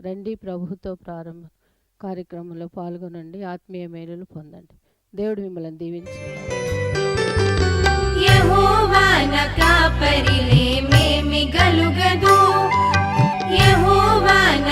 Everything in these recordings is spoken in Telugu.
రండి ప్రభుతో ప్రారంభ కార్యక్రమంలో పాల్గొనండి. ఆత్మీయ మేలులు పొందండి. దేవుడు మిమ్మల్ని దీవించి కాపరిలే మేమి గలుగదు. యెహోవాన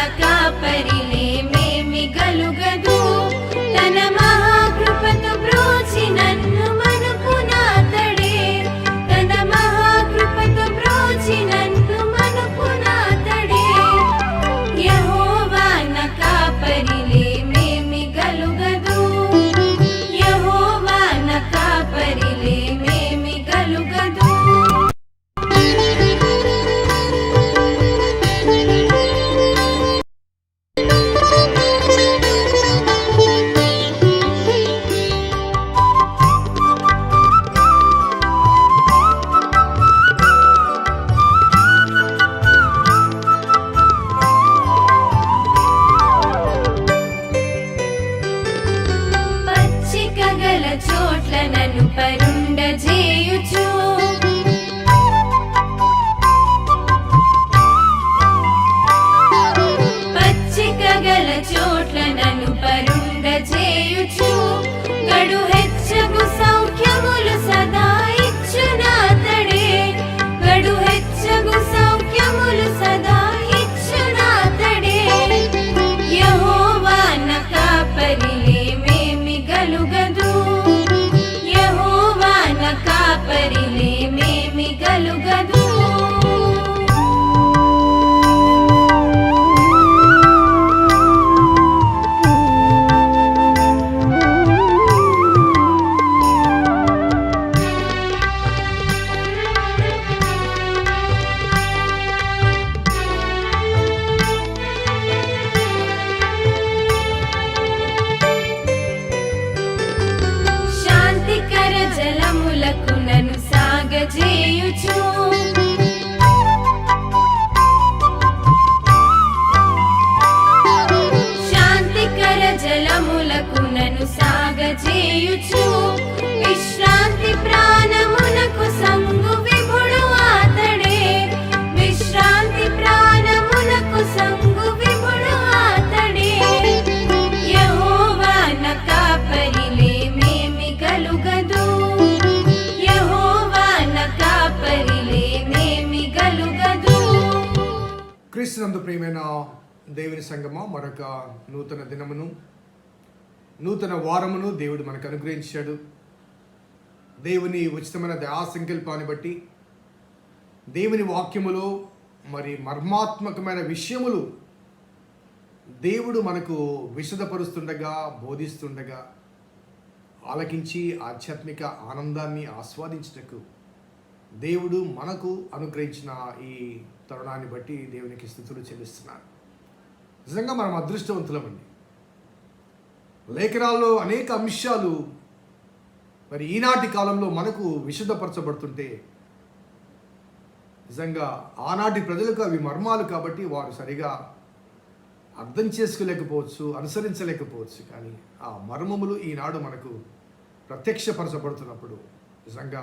క్రీస్తునందు ప్రియమైన దేవుని సంగమ మరొక నూతన దినమును నూతన వారమును దేవుడు మనకు అనుగ్రహించాడు. దేవుని ఉచితమైన దయాసంకల్పాన్ని బట్టి దేవుని వాక్యములో మరి మర్మాత్మకమైన విషయములు దేవుడు మనకు విశదపరుస్తుండగా బోధిస్తుండగా ఆలకించి ఆధ్యాత్మిక ఆనందాన్ని ఆస్వాదించుటకు దేవుడు మనకు అనుగ్రహించిన ఈ తరుణాన్ని బట్టి దేవునికి స్థితులు చెల్లిస్తున్నారు. నిజంగా మనం అదృష్టవంతులమండి లేఖనాల్లో అనేక అంశాలు మరి ఈనాటి కాలంలో మనకు విశుద్ధపరచబడుతుంటే నిజంగా ఆనాటి ప్రజలకు అవి మర్మాలు కాబట్టి వారు సరిగా అర్థం చేసుకోలేకపోవచ్చు అనుసరించలేకపోవచ్చు. కానీ ఆ మర్మములు ఈనాడు మనకు ప్రత్యక్షపరచబడుతున్నప్పుడు నిజంగా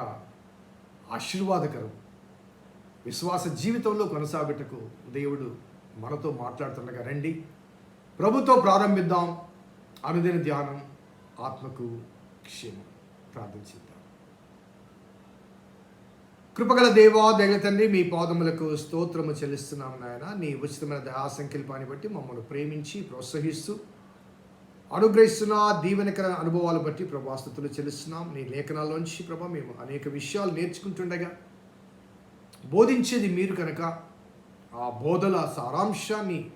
ఆశీర్వాదకరం. విశ్వాస జీవితంలో కొనసాగుటకు దేవుడు మనతో మాట్లాడుతుండగా రండి. ప్రభుతో ప్రారంభిద్దాం. అనుదిన ధ్యానం ఆత్మకు క్షేమం. ప్రార్థించిద్దాం కృపగల దేవా దగల తండ్రి మీ పాదములకు స్తోత్రము చెల్లిస్తున్నాం నాయన. నీ ఉచితమైన దయా సంకల్పాన్ని బట్టి మమ్మల్ని ప్రేమించి ప్రోత్సహిస్తూ అనుగ్రహిస్తున్న దీవెనకర అనుభవాలు బట్టి ప్రభాస్తుతులు చెల్లిస్తున్నాం. నీ లేఖనాల్లోంచి ప్రభా మేము అనేక విషయాలు నేర్చుకుంటుండగా బోధించేది మీరు కనుక ఆ బోధల సారాంశాన్ని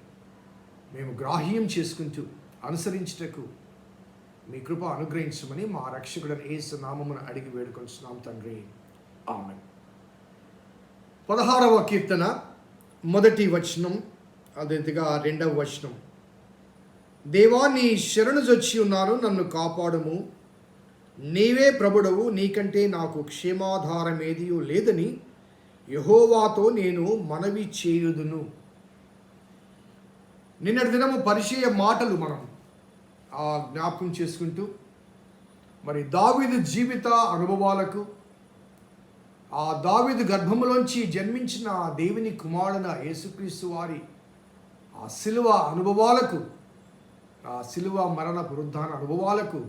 మేము గ్రాహ్యం చేసుకుంటూ అనుసరించుటకు మీ కృప అనుగ్రహించమని మా రక్షకుడని ఏసు నామమును అడిగి వేడుకొంచున్నాం తండ్రి. ఆమె పదహారవ కీర్తన మొదటి వచనం అదేవిధంగా రెండవ వచనం. దేవా నీ శరణు జొచ్చి ఉన్నాను నన్ను కాపాడుము. నీవే ప్రభుడవు నీకంటే నాకు క్షేమాధారమేదియూ లేదని యహోవాతో నేను మనవి చేయుదును. నిన్నటి దినము పరిచయ మాటలు మనం ఆ జ్ఞాపకం చేసుకుంటూ మరి దావీదు జీవిత అనుభవాలకు ఆ దావీదు గర్భములోంచి జన్మించిన ఆ దేవుని కుమారుడన యేసుక్రీస్తు వారి ఆ శిలువ అనుభవాలకు ఆ శిలువ మరణ పురుద్ధాన అనుభవాలకు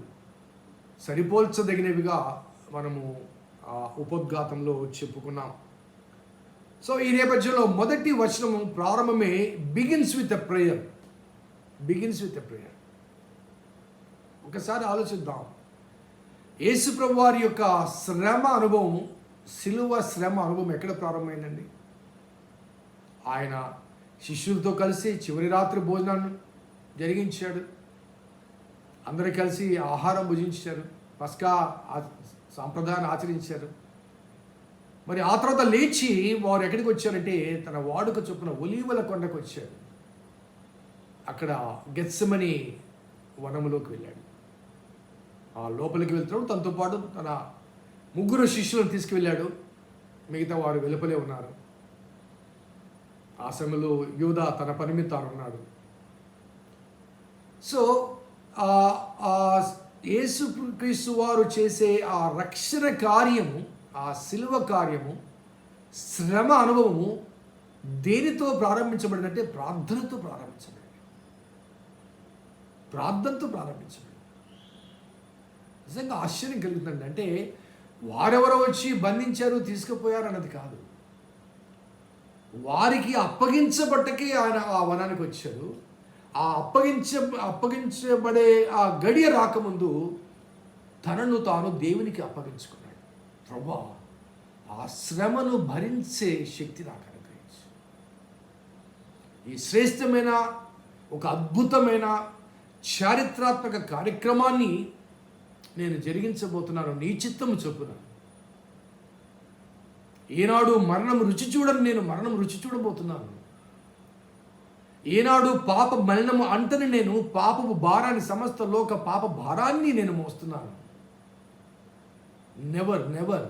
సరిపోల్చదగినవిగా మనము ఆ ఉపద్ఘాతంలో చెప్పుకున్నాం. సో ఈ నేపథ్యంలో మొదటి వచనము ప్రారంభమే begins with a prayer. Begins with a prayer. ఒకసారి ఆలోచిద్దాం. యేసుప్రభు వారి యొక్క శ్రమ అనుభవం సిలువ శ్రమ అనుభవం ఎక్కడ ప్రారంభమైందండి? ఆయన శిష్యులతో కలిసి చివరి రాత్రి భోజనాన్ని జరిగించాడు. అందరూ కలిసి ఆహారం భుజించారు. పస్కా సాంప్రదాయాన్ని ఆచరించారు. మరి ఆ తర్వాత లేచి వారు ఎక్కడికి వచ్చారంటే తన వాడుక చొప్పున ఒలీవల కొండకు వచ్చాడు అక్కడ గెత్సమని వనములోకి వెళ్ళాడు. ఆ లోపలికి వెళ్తున్నాడు. తనతో పాటు తన ముగ్గురు శిష్యులను తీసుకువెళ్ళాడు. మిగతా వారు వెలుపలే ఉన్నారు. ఆ సమయంలో యూధ తన పని మీద తాను ఉన్నాడు. సో ఆ యేసు క్రీస్తు వారు చేసే ఆ రక్షణ కార్యము ఆ శిలువ కార్యము శ్రమ అనుభవము దేనితో ప్రారంభించబడినంటే ప్రార్థనతో ప్రారంభించబడింది ప్రార్థనతో ప్రారంభించబడింది నిజంగా ఆశ్చర్యం కలుగుతుంది అంటే వారెవరో వచ్చి బంధించారు తీసుకుపోయారు అన్నది కాదు. వారికి అప్పగించబట్టకే ఆయన ఆ వనానికి వచ్చారు. ఆ అప్పగించ అప్పగించబడే ఆ గడియ రాకముందు తనను తాను దేవునికి అప్పగించుకున్నాడు. ప్రభా ఆ శ్రమను భరించే శక్తి నాకు అనుగ్రహించు. ఈ శ్రేష్టమైన ఒక అద్భుతమైన చారిత్రాత్మక కార్యక్రమాన్ని నేను జరిగించబోతున్నాను. నీ చిత్తము చొప్పున. ఏనాడు మరణం రుచి చూడని నేను మరణం రుచి చూడబోతున్నాను. ఏనాడు పాప మలినము అంటని నేను పాపపు భారాన్ని సమస్త లోక పాప భారాన్ని నేను మోస్తున్నాను. నెవర్ నెవర్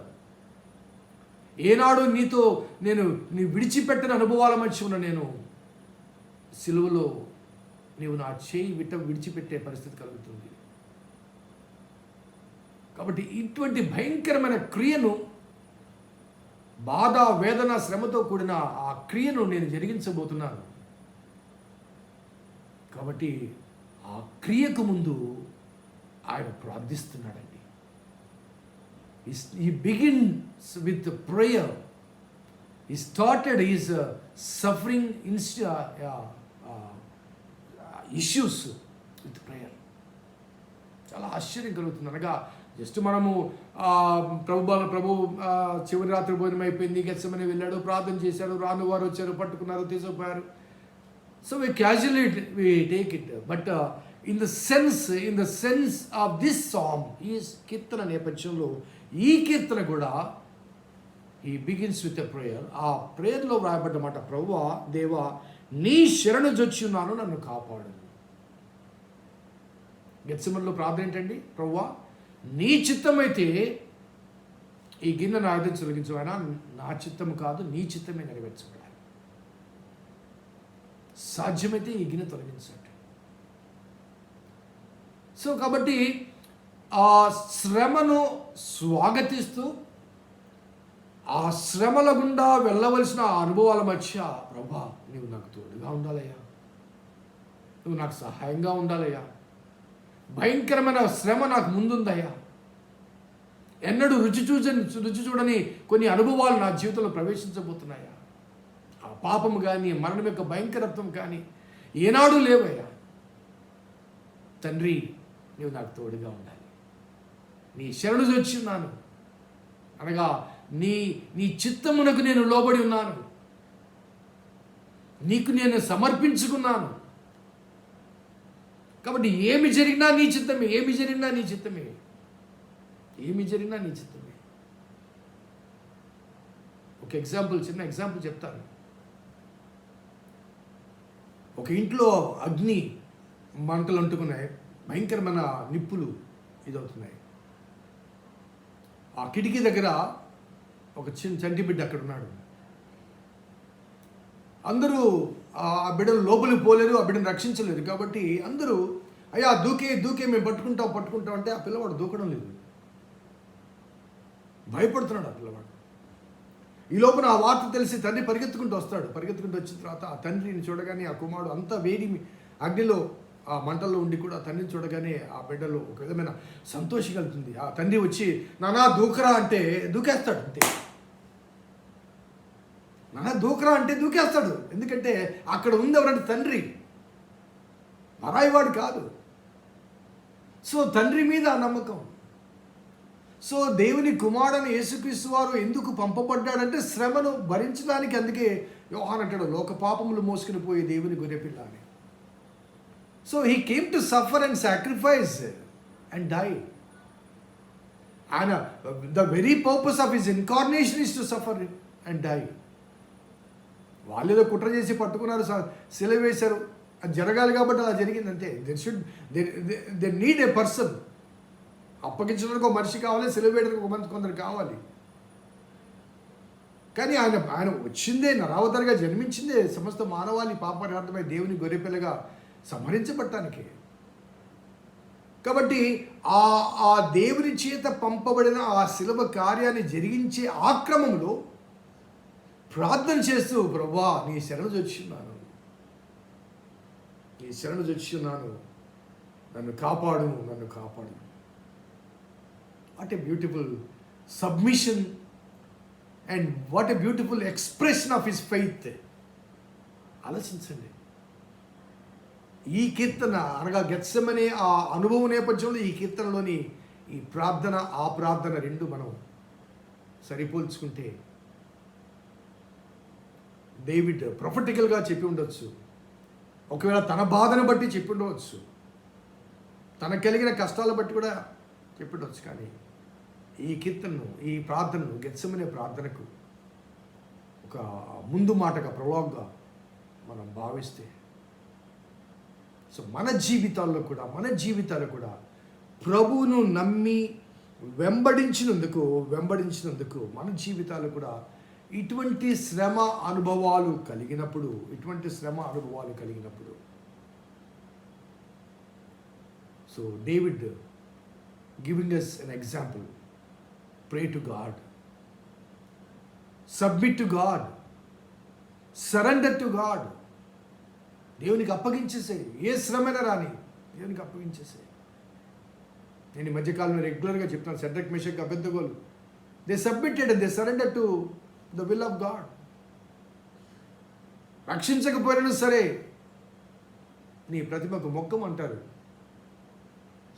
ఏనాడు నీతో నేను నీ విడిచిపెట్టిన అనుభవాల మధ్య ఉన్న నేను సిలువలో నీవు నా చేయి విట్ట విడిచిపెట్టే పరిస్థితి కలుగుతుంది. కాబట్టి ఇటువంటి భయంకరమైన క్రియను బాధ వేదన శ్రమతో కూడిన ఆ క్రియను నేను జరిగించబోతున్నాను. కాబట్టి ఆ క్రియకు ముందు ఆయన ప్రార్థిస్తున్నాడు. ఈ begins with prayer he started his uh, suffering in, uh, uh, uh, issues with prayer. చాలా ఆశ్చర్యం కలుగుతుంది. అనగా జస్ట్ మనము ప్రభు ప్రభు చివరి రాత్రి భోజనం అయిపోయింది గచ్చమని వెళ్ళాడు ప్రార్థన చేశాడు రాను వారు వచ్చారు పట్టుకున్నారు తీసుకుపోయారు. So we casually we take it but in the sense in the sense of this song ఈ కీర్తన నేపథ్యంలో ఈ కీర్తన కూడా ఈ బిగిన్స్ విత్ ఎ ప్రేయర్ ఆ ప్రేయర్లో వ్రాయబడ్డమాట మాట దేవ దేవా నీ శరణు జొచ్చున్నాను నన్ను కాపాడు. గెత్సిమన్లో ప్రార్థన ఏంటండి? ప్రభువా నీ చిత్తమైతే ఈ గిన్నె నా ఎదురు తొలగించు ఆయన నా చిత్తం కాదు నీ చిత్తమే నెరవేర్చబడాలి సాధ్యమైతే ఈ గిన్నె తొలగించండి. సో కాబట్టి ఆ శ్రమను స్వాగతిస్తూ ఆ శ్రమల గుండా వెళ్ళవలసిన ఆ అనుభవాల మధ్య ప్రభా నువ్వు నాకు తోడుగా ఉండాలయ్యా. నువ్వు నాకు సహాయంగా ఉండాలయ్యా. భయంకరమైన శ్రమ నాకు ముందుందయ్యా. ఎన్నడూ రుచి చూచని రుచి చూడని కొన్ని అనుభవాలు నా జీవితంలో ప్రవేశించబోతున్నాయా. ఆ పాపం కానీ మరణం యొక్క భయంకరత్వం కానీ ఏనాడు లేవయ్యా. తండ్రి నువ్వు నాకు తోడుగా ఉండాలి. నీ శరణు వచ్చి ఉన్నాను. అనగా నీ నీ చిత్తమునకు నేను లోబడి ఉన్నాను. నీకు నేను సమర్పించుకున్నాను. కాబట్టి ఏమి జరిగినా నీ చిత్తమే ఏమి జరిగినా నీ చిత్తమే. ఏమి జరిగినా నీ చిత్తమే. ఒక ఎగ్జాంపుల్ చిన్న ఎగ్జాంపుల్ చెప్తాను. ఒక ఇంట్లో అగ్ని మంటలు అంటుకున్నాయి. భయంకరమైన నిప్పులు ఇదవుతున్నాయి. ఆ కిటికీ దగ్గర ఒక చిన్న చంటి బిడ్డ అక్కడ ఉన్నాడు. అందరూ ఆ బిడ్డను లోపలికి పోలేరు ఆ బిడ్డను రక్షించలేదు కాబట్టి అందరూ అయ్యా దూకే దూకే మేము పట్టుకుంటాం పట్టుకుంటాం అంటే ఆ పిల్లవాడు దూకడం లేదు. భయపడుతున్నాడు ఆ పిల్లవాడు. ఈ లోపల ఆ వార్త తెలిసి తండ్రి పరిగెత్తుకుంటూ వస్తాడు. పరిగెత్తుకుంటూ వచ్చిన తర్వాత ఆ తండ్రిని చూడగానే ఆ కుమారుడు అంతా వేడి అగ్నిలో ఆ మంటల్లో ఉండి కూడా తండ్రిని చూడగానే ఆ బిడ్డలో ఒక విధమైన సంతోషం కలుగుతుంది ఆ తండ్రి వచ్చి నానా దూకరా అంటే దూకేస్తాడు అంతే. నానా దూకరా అంటే దూకేస్తాడు. ఎందుకంటే అక్కడ ఉంది ఎవరంటే తండ్రి. మరాయివాడు కాదు. సో తండ్రి మీద నమ్మకం. సో దేవుని కుమారుడని యేసుక్రీస్తు వారు ఎందుకు పంపబడ్డాడంటే శ్రమను భరించడానికి అందుకే యోహాన్ అంటాడు లోక పాపములు మోసుకుని పోయి దేవుని గొర్రెపిల్ల అని. So he came to suffer and sacrifice and die ఆయన the very purpose of his incarnation is to suffer and die వాళ్ళు ఏదో కుట్ర చేసి పట్టుకున్నారు స- వేశారు. అది జరగాలి కాబట్టి అలా జరిగింది. అంతే there should they need a person అప్పగించడానికి ఒక మనిషి కావాలి సిలువ వేయడానికి ఒక మంది కొందరు కావాలి. కానీ ఆయన ఆయన వచ్చిందే నరావతారిగా జన్మించిందే సమస్త మానవాళి పాపార్థమై దేవుని గొర్రెపిల్లగా సంహరించబడటానికి. కాబట్టి ఆ ఆ దేవుని చేత పంపబడిన ఆ శిలవ కార్యాన్ని జరిగించే ఆక్రమంలో ప్రార్థన చేస్తూ ప్రభా నీ శరణు చొచ్చున్నాను నీ శరణు చొచ్చున్నాను నన్ను కాపాడు నన్ను కాపాడు. What a beautiful submission and what a beautiful expression of his faith ఆలోచించండి. ఈ కీర్తన అనగా గెత్సమనే ఆ అనుభవం నేపథ్యంలో ఈ కీర్తనలోని ఈ ప్రార్థన ఆ ప్రార్థన రెండు మనం సరిపోల్చుకుంటే డేవిడ్ ప్రొఫెటికల్గా చెప్పి ఉండొచ్చు. ఒకవేళ తన బాధను బట్టి చెప్పి ఉండవచ్చు. తన కలిగిన కష్టాల బట్టి కూడా చెప్పి ఉండొచ్చు కానీ ఈ కీర్తనను ఈ ప్రార్థనను గెత్సమనే ప్రార్థనకు ఒక ముందు మాటగా ప్రలోగ్గా మనం భావిస్తే సో మన జీవితాల్లో కూడా మన జీవితాలు కూడా ప్రభువును నమ్మి వెంబడించినందుకు వెంబడించినందుకు మన జీవితాలు కూడా ఇటువంటి శ్రమ అనుభవాలు కలిగినప్పుడు ఇటువంటి శ్రమ అనుభవాలు కలిగినప్పుడు. So David giving us an example pray to God submit to God surrender to God దేవునికి అప్పగించేసే ఏ శ్రమైనా రాని దేవునికి అప్పగించేసే నేను ఈ మధ్యకాలంలో రెగ్యులర్గా చెప్తాను. Shadrach Meshach అభ్యర్థగోలు they submitted they surrender to the will of God రక్షించకపోయినా సరే నీ ప్రతిమకు మొక్కం అంటారు.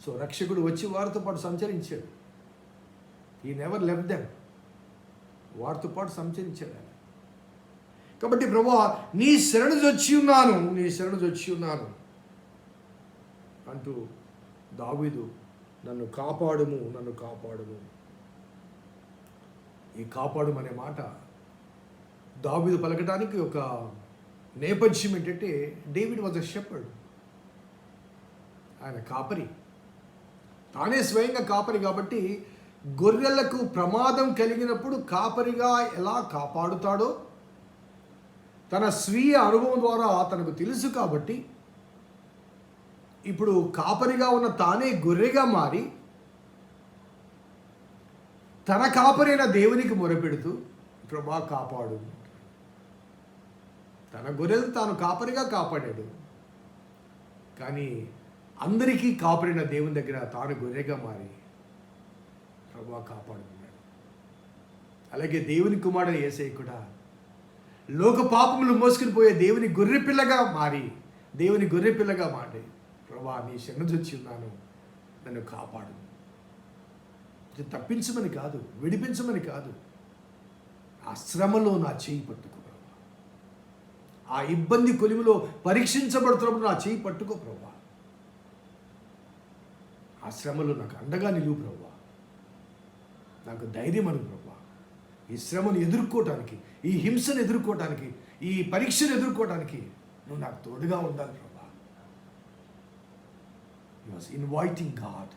సో రక్షకుడు వచ్చి వారితో పాటు సంచరించాడు. ఈ నెవర్ లెఫ్ట్ దెమ్ వారితో పాటు సంచరించాడు ఆయన. కాబట్టి ప్రభా నీ శరణు వచ్చి ఉన్నాను నీ శరణు వచ్చి ఉన్నాను. అంటూ దావీదు నన్ను కాపాడుము నన్ను కాపాడుము. ఈ కాపాడుము అనే మాట దావీదు పలకడానికి ఒక నేపథ్యం ఏంటంటే డేవిడ్ వాజ్ అ షెపర్డ్. ఆయన కాపరి. తానే స్వయంగా కాపరి కాబట్టి గొర్రెలకు ప్రమాదం కలిగినప్పుడు కాపరిగా ఎలా కాపాడుతాడో తన స్వీయ అనుభవం ద్వారా తనకు తెలుసు కాబట్టి ఇప్పుడు కాపరిగా ఉన్న తానే గొర్రెగా మారి తన కాపరైన దేవునికి మొరపెడుతూ ప్రభా కాపాడు. తన గొర్రెలు తాను కాపరిగా కాపాడాడు. కానీ అందరికీ కాపరిన దేవుని దగ్గర తాను గొర్రెగా మారి ప్రభా కాపాడుకున్నాడు. అలాగే దేవుని కుమారుడు ఏసై కూడా లోక పాపములు మోసుకుని పోయే దేవుని గొర్రె పిల్లగా మారి దేవుని గొర్రె పిల్లగా మారి. ప్రభా నీ శరణొచ్చి ఉన్నాను. నన్ను కాపాడు. ఇది తప్పించమని కాదు విడిపించమని కాదు. ఆ శ్రమలో నా చేయి పట్టుకో ప్రభా. ఆ ఇబ్బంది కొలిమిలో పరీక్షించబడుతున్నప్పుడు నా చేయి పట్టుకో ప్రభా. ఆ శ్రమలో నాకు అండగా నిలువు ప్రభా. నాకు ధైర్యం అను ప్రభా ఈ శ్రమను ఎదుర్కోవటానికి ఈ హింసను ఎదుర్కోవటానికి ఈ పరీక్షను ఎదుర్కోవటానికి నువ్వు నాకు తోడుగా ఉండాలి ప్రభా. వాజ్ ఇన్వైటింగ్ గాడ్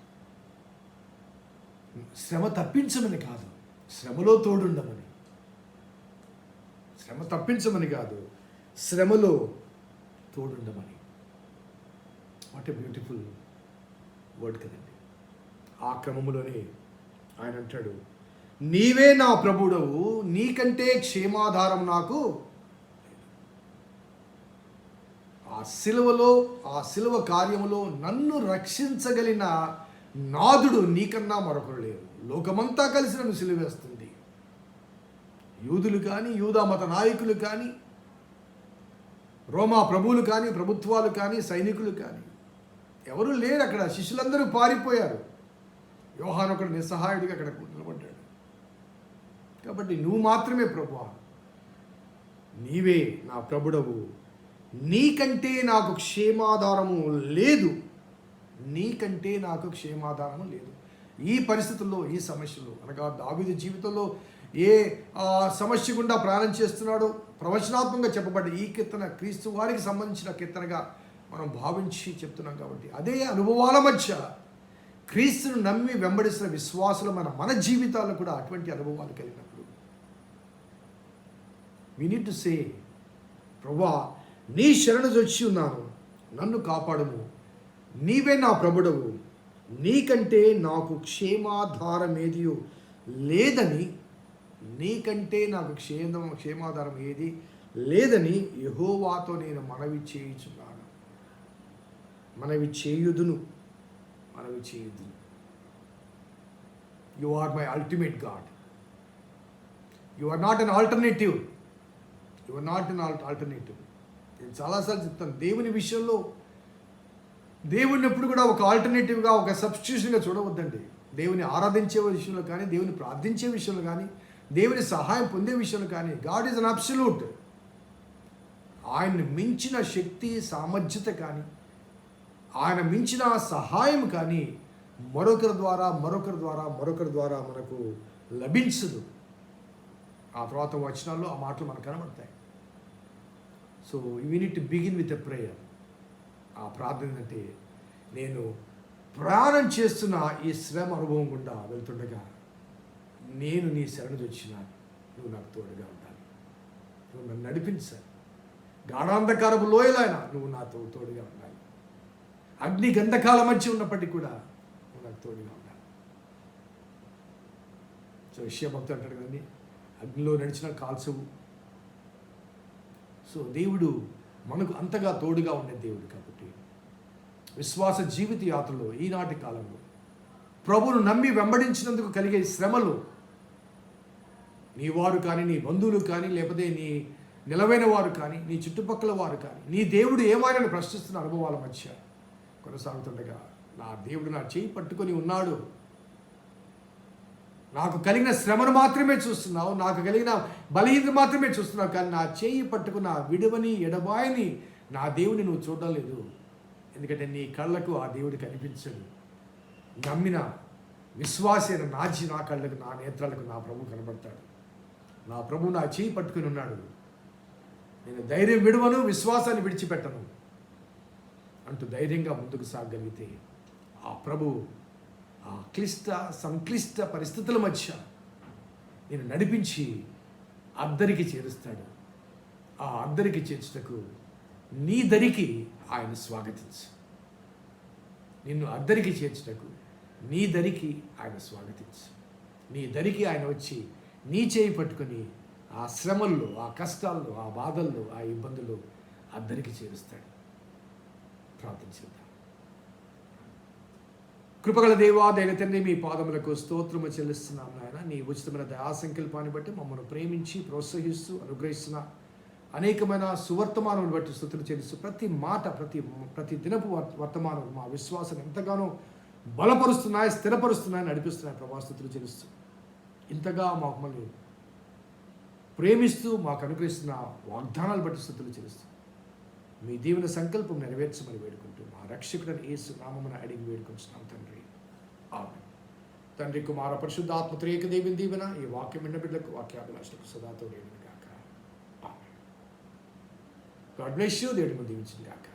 శ్రమ తప్పించమని కాదు శ్రమలో తోడుండమని. శ్రమ తప్పించమని కాదు శ్రమలో తోడుండమని. వాట్ ఎ బ్యూటిఫుల్ వర్డ్ కదండి. ఆ క్రమంలోనే ఆయన అంటాడు నీవే నా ప్రభుడవు నీకంటే క్షేమాధారం నాకు ఆ సిలువలో ఆ సిలువ కార్యములో నన్ను రక్షించగలిగిన నాదుడు నీకన్నా మరొకరు లేరు లోకమంతా కలిసి నన్ను సిలువేస్తుంది యూదులు కానీ యూదా మత నాయకులు కానీ రోమా ప్రభువులు కానీ ప్రభుత్వాలు కానీ సైనికులు కానీ ఎవరు లేరు అక్కడ. శిష్యులందరూ పారిపోయారు. యోహాన్ ఒకడు నిస్సహాయుడిగా అక్కడ కాబట్టి నువ్వు మాత్రమే ప్రభు నీవే నా ప్రభుడవు. నీకంటే నాకు క్షేమాధారము లేదు. నీకంటే నాకు క్షేమాధారము లేదు. ఈ పరిస్థితుల్లో ఈ సమస్యలు అనగా దావిద జీవితంలో ఏ సమస్య గుండా ప్రాణం చేస్తున్నాడో ప్రవచనాత్మకంగా చెప్పబడ్డ ఈ కీర్తన క్రీస్తు వారికి సంబంధించిన కీర్తనగా మనం భావించి చెప్తున్నాం కాబట్టి అదే అనుభవాల మధ్య క్రీస్తును నమ్మి వెంబడిస్తున్న విశ్వాసులు మన మన జీవితాల్లో కూడా అటువంటి అనుభవాలు కలిగిన వీ నీడ్ టు సే ప్రభా నీ శరణు వచ్చి ఉన్నాను. నన్ను కాపాడము. నీవే నా ప్రభుడవు. నీకంటే నాకు క్షేమాధారమేదియో లేదని నీకంటే నాకు క్షేమ క్షేమాధారం ఏది లేదని యహోవాతో నేను మనవి చేయుచున్నాను. మనవి చేయుదును. మనవి చేయుదును. You are my ultimate God you are not an alternative your not not alt alternative నేను చాలాసార్లు చెప్తాను దేవుని విషయంలో దేవుడిని ఎప్పుడు కూడా ఒక ఆల్టర్నేటివ్గా ఒక సబ్స్టిట్యూషన్గా చూడవద్దండి. దేవుని ఆరాధించే విషయంలో కానీ దేవుని ప్రార్థించే విషయంలో కానీ దేవుని సహాయం పొందే విషయంలో కానీ గాడ్ ఈజ్ అన్ అబ్సల్యూట్ ఆయన్ని మించిన శక్తి సామర్థ్యత కానీ ఆయన మించిన సహాయం కానీ మరొకరి ద్వారా మరొకరి ద్వారా మరొకరి ద్వారా మనకు లభించదు. ఆ తర్వాత వచనాల్లో ఆ మాటలు మనకు కనబడతాయి. So we need to begin with a prayer ఆ ప్రార్థన అంటే నేను ప్రయాణం చేస్తున్న ఈ శ్రమ అనుభవం గుండా వెళ్తుండగా నేను నీ శరణు వచ్చిన నువ్వు నాకు తోడుగా ఉండాలి నువ్వు నన్ను నడిపించాలి గాఢాంధకారపు లోయలైన నువ్వు నాతో తోడుగా ఉండాలి. అగ్ని గంధకాల మధ్య ఉన్నప్పటికీ కూడా నువ్వు నాకు తోడుగా ఉండాలి. సో విషయ భక్తులు అంటాడు కదండి అగ్నిలో నడిచిన కాల్చవు. సో దేవుడు మనకు అంతగా తోడుగా ఉండే దేవుడు కాబట్టి విశ్వాస జీవిత యాత్రలో ఈనాటి కాలంలో ప్రభును నమ్మి వెంబడించినందుకు కలిగే శ్రమలు నీ వారు కానీ నీ బంధువులు కానీ లేకపోతే నీ నిలవైన వారు కానీ నీ చుట్టుపక్కల వారు కానీ నీ దేవుడు ఏమైనా ప్రశ్నిస్తున్న అనుభవాల మధ్య కొనసాగుతుండగా నా దేవుడు నా చేయి పట్టుకొని ఉన్నాడు. నాకు కలిగిన శ్రమను మాత్రమే చూస్తున్నావు నాకు కలిగిన బలహీనత మాత్రమే చూస్తున్నావు కానీ నా చేయి పట్టుకున్న విడువని ఎడబాయని నా దేవుని నువ్వు చూడడం లేదు. ఎందుకంటే నీ కళ్ళకు ఆ దేవుడు కనిపించడు. నమ్మిన విశ్వాసైన నాచి నా కళ్ళకు నా నేత్రాలకు నా ప్రభు కనబడతాడు. నా ప్రభు నా చేయి పట్టుకుని ఉన్నాడు. నేను ధైర్యం విడువను విశ్వాసాన్ని విడిచిపెట్టను అంటూ ధైర్యంగా ముందుకు సాగగలిగితే ఆ ప్రభు క్లిష్ట సంక్లిష్ట పరిస్థితుల మధ్య నేను నడిపించి అద్దరికి చేరుస్తాడు. ఆ అద్దరికి చేర్చుటకు నీ దరికి ఆయన స్వాగతించు. నిన్ను అద్దరికి చేర్చుటకు నీ దరికి ఆయన స్వాగతించు. నీ దరికి ఆయన వచ్చి నీ చేయి పట్టుకొని ఆ శ్రమల్లో ఆ కష్టాల్లో ఆ బాధల్లో ఆ ఇబ్బందులు అద్దరికి చేరుస్తాడు. ప్రార్థన కృపగల దేవా దైన తండ్రి మీ పాదములకు స్తోత్రము చెల్లిస్తున్నాం నాయన. నీ ఉచితమైన దయా సంకల్పాన్ని బట్టి మమ్మల్ని ప్రేమించి ప్రోత్సహిస్తూ అనుగ్రహిస్తున్న అనేకమైన సువర్తమానం బట్టి స్థుతులు చెల్లిస్తూ ప్రతి మాట ప్రతి ప్రతి దినపు వర్- వర్తమానం మా విశ్వాసం ఎంతగానో బలపరుస్తున్నాయి స్థిరపరుస్తున్నాయి నడిపిస్తున్నాయి ప్రభాస్తుతులు చెల్లిస్తూ. ఇంతగా మాకు మళ్ళీ ప్రేమిస్తూ మాకు అనుగ్రహిస్తున్న వాగ్దానాలు బట్టి స్థుతులు చెల్లిస్తూ మీ దీవెన సంకల్పం నెరవేర్చమని వేడుకుంటూ మా రక్షకుడని ఏసు నామమున అడిగి వేడుకుంటున్నాం తండ్రి. ఆమె తండ్రి కుమార పరిశుద్ధాత్మ త్రేక దేవిని దీవెన ఈ వాక్యం విన్న బిడ్డలకు వాక్యాభిలాషులకు సదాతో దేవుని గాక. ఆమె గాడ్ బ్లెస్ యూ దేవుడిని దీవించింది గాక